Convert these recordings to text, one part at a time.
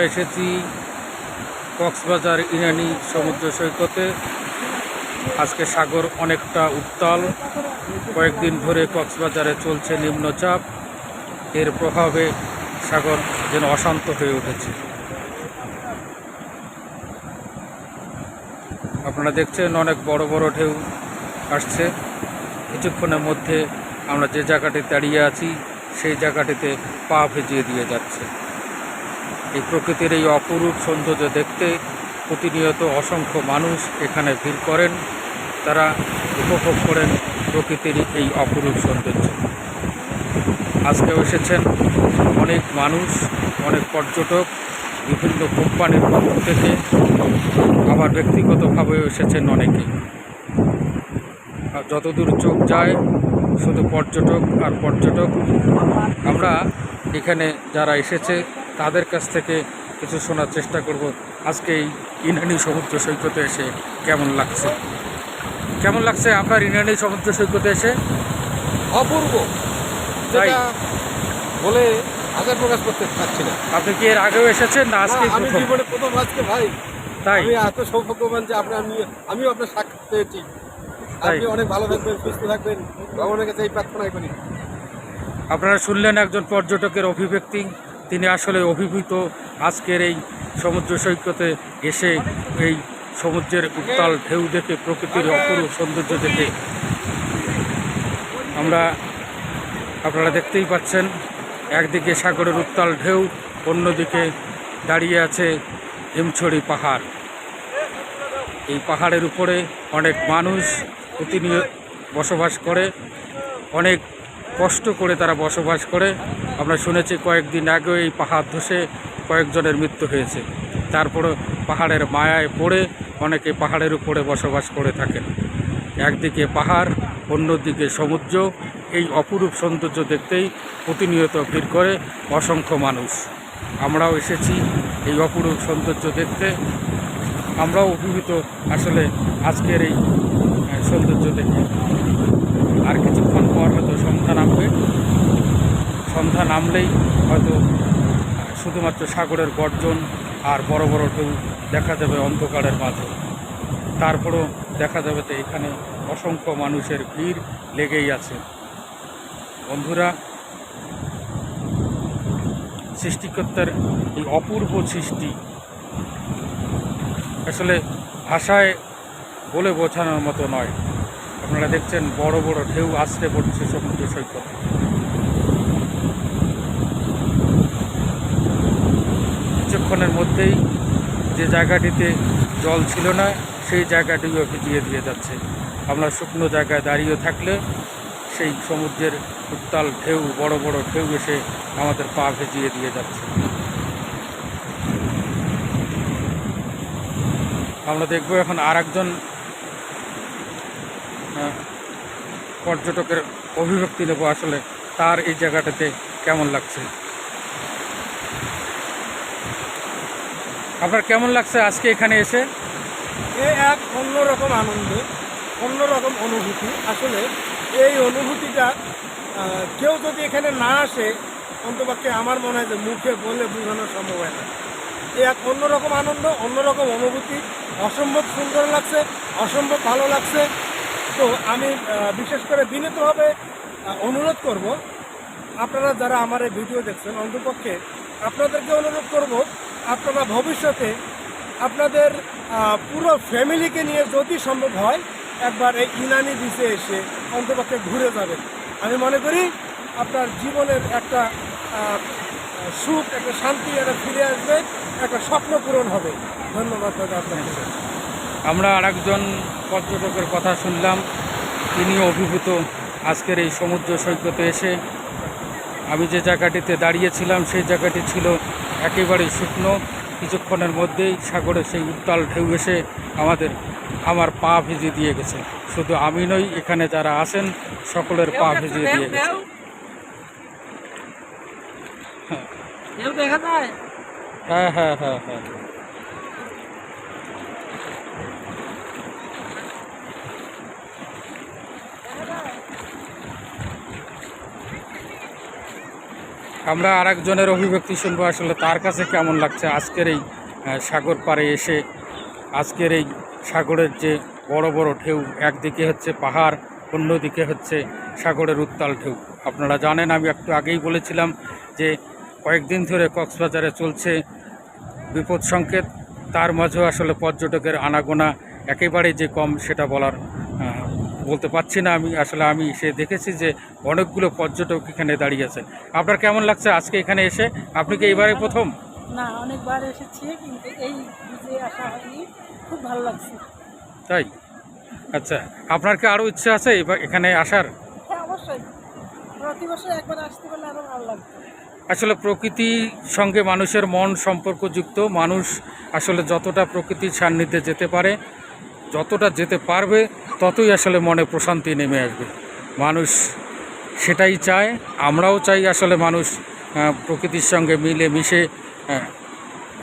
এসেছি কক্সবাজার ইরানি সমুদ্র সৈকতে। আজকে সাগর অনেকটা উত্তাল। কয়েকদিন ধরে কক্সবাজারে চলছে নিম্নচাপ। এর প্রভাবে সাগর যেন অশান্ত হয়ে উঠেছে। আপনারা দেখছেন অনেক বড় বড় ঢেউ আসছে। কিছুক্ষণের মধ্যে আমরা যে জায়গাটি দাঁড়িয়ে আছি, সেই জায়গাটিতে পা ভেজিয়ে দিয়ে যাচ্ছে। এই প্রকৃতির এই অপরূপ সৌন্দর্য দেখতে প্রতিনিয়ত অসংখ্য মানুষ এখানে ভিড় করেন। তারা উপভোগ করেন প্রকৃতির এই অপরূপ সৌন্দর্য। আজকেও এসেছেন অনেক মানুষ, অনেক পর্যটক, বিভিন্ন কোম্পানির পক্ষ থেকে। আবার ব্যক্তিগতভাবেও এসেছেন অনেকে। আর যতদূর চোখ যায়, শুধু পর্যটক আর পর্যটক। আমরা এখানে যারা এসেছে তাদের কাছ থেকে কিছু শোনার চেষ্টা করব। আজকে এই ইনানি সমুদ্র সৈকতে এসে কেমন লাগছে? কেমন লাগছে আপনার ইনানি সমুদ্র সৈকতে এসে? অপূর্ব। তাই? বলে আশা প্রকাশ করতে পারছি না। আপনি কি এর আগেও এসেছেন না আজকে আমি জীবনে প্রথম আজকে ভাই। তাই? আমি এত সৌভাগ্যবান যে আপনার আমি আমিও আপনার সাক্ষাৎ পেয়েছি। আপনি অনেক ভালো থাকবেন সুস্থ থাকবেন। ভগবানের কাছে এই প্রার্থনাই করি। আপনারা শুনলেন একজন পর্যটকের অভিব্যক্তি। তিনি আসলে অভিভূত আজকের এই সমুদ্র সৈকতে এসে এই সমুদ্রের উত্তাল ঢেউ দেখে প্রকৃতির অপরূপ সৌন্দর্য দেখে আমরা আপনারা দেখতেই পাচ্ছেন, একদিকে সাগরের উত্তাল ঢেউ, অন্যদিকে দাঁড়িয়ে আছে হিমছড়ি পাহাড়। এই পাহাড়ের উপরে অনেক মানুষ প্রতিনিয়ত বসবাস করে, অনেক কষ্ট করে তারা বসবাস করে। আমরা শুনেছি কয়েকদিন আগেও এই পাহাড় ধসে কয়েকজনের মৃত্যু হয়েছে। তারপরে পাহাড়ের মায়ায় পড়ে অনেকে পাহাড়ের উপরে বসবাস করে থাকেন। একদিকে পাহাড়, অন্যদিকে সমুদ্র। এই অপরূপ সৌন্দর্য দেখতেই প্রতিনিয়ত ভিড় করে অসংখ্য মানুষ। আমরাও এসেছি এই অপরূপ সৌন্দর্য দেখতে। আমরাও অভিভূত আসলে আজকের এই সৌন্দর্য দেখে। আর কিছুক্ষণ পর হয়তো সন্ধ্যা নামবে। সন্ধ্যা নামলেই হয়তো শুধুমাত্র সাগরের গর্জন আর বড় বড় ঢেউ দেখা যাবে অন্ধকারের মাঝে। তারপরও দেখা যাবে যে এখানে অসংখ্য মানুষের ভিড় লেগেই আছে। বন্ধুরা, সৃষ্টিকর্তার এই অপূর্ব সৃষ্টি আসলে ভাষায় বলে বোঝানোর মতো নয়। আপনারা দেখছেন, বড় বড় ঢেউ আসতে পড়ছে সমুদ্র সৈকত। কিছুক্ষণের মধ্যেই যে জায়গাটিতে জল ছিল না, সেই জায়গাটিও ভিজিয়ে দিয়ে যাচ্ছে। আমরা শুকনো জায়গায় দাঁড়িয়ে থাকলে সেই সমুদ্রের উত্তাল ঢেউ, বড় বড় ঢেউ এসে আমাদের পা ভিজিয়ে দিয়ে যাচ্ছে। আমরা দেখব এখন আর একজন পর্যটকের অভিব্যক্তি নেব আসলে তার এই জায়গাটাতে কেমন লাগছে? আপনার কেমন লাগছে আজকে এখানে এসে? এ এক অন্যরকম আনন্দ, অন্যরকম অনুভূতি। আসলে এই অনুভূতিটা কেউ যদি এখানে না আসে, অন্তপক্ষে আমার মনে হয় যে মুখে বলে বোঝানো সম্ভব হয় না। এ এক অন্যরকম আনন্দ, অন্যরকম অনুভূতি। অসম্ভব সুন্দর লাগছে, অসম্ভব ভালো লাগছে। তো আমি বিশেষ করে বিনীতভাবে অনুরোধ করব, আপনারা যারা আমার এই ভিডিও দেখছেন অন্তপক্ষে, আপনাদেরকে অনুরোধ করব, আপনারা ভবিষ্যতে আপনাদের পুরো ফ্যামিলিকে নিয়ে যদি সম্ভব হয়, একবার এই ইনানি বিচে এসে অন্তপক্ষে ঘুরে যাবেন। আমি মনে করি, আপনার জীবনের একটা সুখ, একটা শান্তি, একটা ফিরে আসবে, একটা স্বপ্ন পূরণ হবে। ধন্যবাদ দাদা আপনাকে। আমরা আরেকজন পর্যটকের কথা শুনলাম। তিনিও অভিভূত আজকের এই সমুদ্র সৈকতে এসে। আমি যে জায়গাটিতে দাঁড়িয়েছিলাম সেই জায়গাটি ছিল একেবারে শুকনো। কিছুক্ষণের মধ্যেই সাগরে সেই উত্তাল ঢেউ এসে আমাদের আমার পা ভিজিয়ে দিয়ে গেছে। শুধু আমি নই এখানে যারা আছেন সকলের পা ভিজিয়ে দিয়ে গেছে। হ্যাঁ হ্যাঁ হ্যাঁ হ্যাঁ। আমরা আর একজনের অভিব্যক্তি শুনব আসলে তার কাছে কেমন লাগছে আজকের এই সাগর পাড়ে এসে। আজকের এই সাগরের যে বড় বড় ঢেউ, একদিকে হচ্ছে পাহাড়, অন্যদিকে হচ্ছে সাগরের উত্তাল ঢেউ। আপনারা জানেন, আমি একটু আগেই বলেছিলাম যে কয়েকদিন ধরে কক্সবাজারে চলছে বিপদ সংকেত। তার মাঝেও আসলে পর্যটকের আনাগোনা একেবারেই যে কম, সেটা বলার বলতে পারছি না আমি আসলে আমি সে দেখেছি যে অনেকগুলো পর্যটক এখানে দাঁড়িয়ে আছে। আপনার কেমন লাগছে আজকে এখানে এসে? আপনি কি এইবারে প্রথম? না অনেকবার এসেছি কিন্তু এই আসা হয়নি খুব ভালো লাগছে। তাই? আচ্ছা আপনার কি আরও ইচ্ছে আছে এবার এখানে আসার? হ্যাঁ অবশ্যই। প্রতি বছর একবার আসতে পারলে আরও ভালো লাগতো। আসলে প্রকৃতির সঙ্গে মানুষের মন সম্পর্কযুক্ত মানুষ আসলে যতটা প্রকৃতির সান্নিধ্যে যেতে পারে যতটা যেতে পারবে, ততই আসলে মনে প্রশান্তি নেমে আসবে। মানুষ সেটাই চায়, আমরাও চাই আসলে মানুষ প্রকৃতির সঙ্গে মিলে মিশে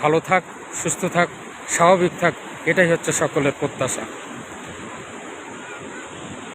ভালো থাক, সুস্থ থাক, স্বাভাবিক থাক, এটাই হচ্ছে সকলের প্রত্যাশা।